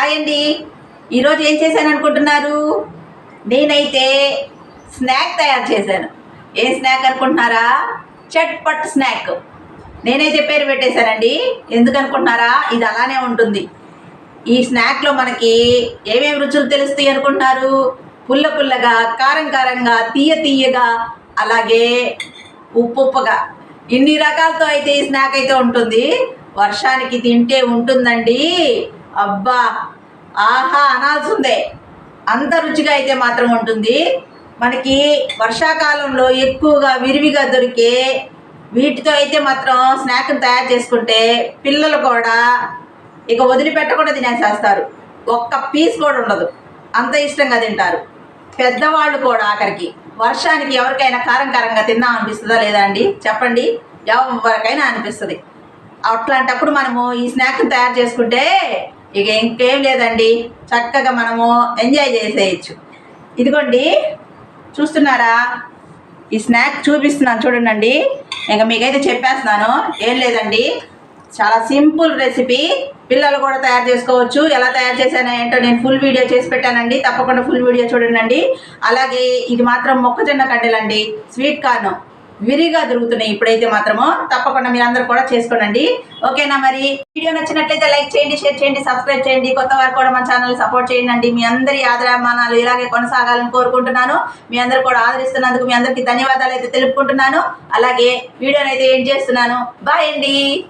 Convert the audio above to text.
Hi అండి. ఈరోజు ఏం చేశాను అనుకుంటున్నారు? నేనైతే స్నాక్ తయారు చేశాను. ఏం స్నాక్ అనుకుంటున్నారా? చట్పట్ స్నాక్. నేనైతే పేరు పెట్టేశానండి. ఎందుకు అనుకుంటున్నారా? ఇది అలానే ఉంటుంది. ఈ స్నాక్లో మనకి ఏమేమి రుచులు తెలుస్తాయి అనుకుంటున్నారు? పుల్ల పుల్లగా కారం కారంగా తీయ తీయగా అలాగే ఉప్పు ఉప్పగా. ఇన్ని రకాలతో అయితే ఈ స్నాక్ అయితే ఉంటుంది. వర్షానికి తింటే ఉంటుందండి. అబ్బా ఆహా అనాల్సిందే. అంత రుచిగా అయితే మాత్రం ఉంటుంది. మనకి వర్షాకాలంలో ఎక్కువగా విరివిగా దొరికే వీటితో అయితే మాత్రం స్నాక్ని తయారు చేసుకుంటే పిల్లలు కూడా ఇక వదిలిపెట్టకుండా తినేసేస్తారు. ఒక్క పీస్ కూడా ఉండదు. అంత ఇష్టంగా తింటారు. పెద్దవాళ్ళు కూడా ఆఖరికి. వర్షానికి ఎవరికైనా కారం కారంగా తిందాం అనిపిస్తుందా లేదా అండి? చెప్పండి. ఎవరికైనా అనిపిస్తుంది. అట్లాంటప్పుడు మనము ఈ స్నాక్ని తయారు చేసుకుంటే ఇక ఇంకేం లేదండి. చక్కగా మనము ఎంజాయ్ చేసేయచ్చు. ఇదిగోండి. చూస్తున్నారా? ఈ స్నాక్ చూపిస్తున్నాను చూడండి ఇంకా మీకైతే చెప్పేస్తున్నాను. ఏం లేదండి. చాలా సింపుల్ రెసిపీ పిల్లలు కూడా తయారు చేసుకోవచ్చు. ఎలా తయారు చేశానో ఏంటో నేను ఫుల్ వీడియో చేసి పెట్టానండి. తప్పకుండా ఫుల్ వీడియో చూడండి అలాగే ఇది మాత్రం మొక్కజొన్న కడ్డలండి స్వీట్ కార్న్ విరిగా దొరుకుతున్నాయి ఇప్పుడైతే మాత్రము. తప్పకుండా మీరు కూడా చేసుకోనండి. ఓకేనా మరి? వీడియో నచ్చినట్లయితే లైక్ చేయండి షేర్ చేయండి సబ్స్క్రైబ్ చేయండి. కొత్త వారు కూడా మన ఛానల్ సపోర్ట్ చేయండి మీ అందరి ఆదరామానాలు ఇలాగే కొనసాగాలని కోరుకుంటున్నాను. మీ అందరు కూడా ఆదరిస్తున్నందుకు మీ అందరికీ ధన్యవాదాలు అయితే తెలుపుకుంటున్నాను. అలాగే వీడియోనైతే అయితే ఏం చేస్తున్నాను. బాయ్ అండి.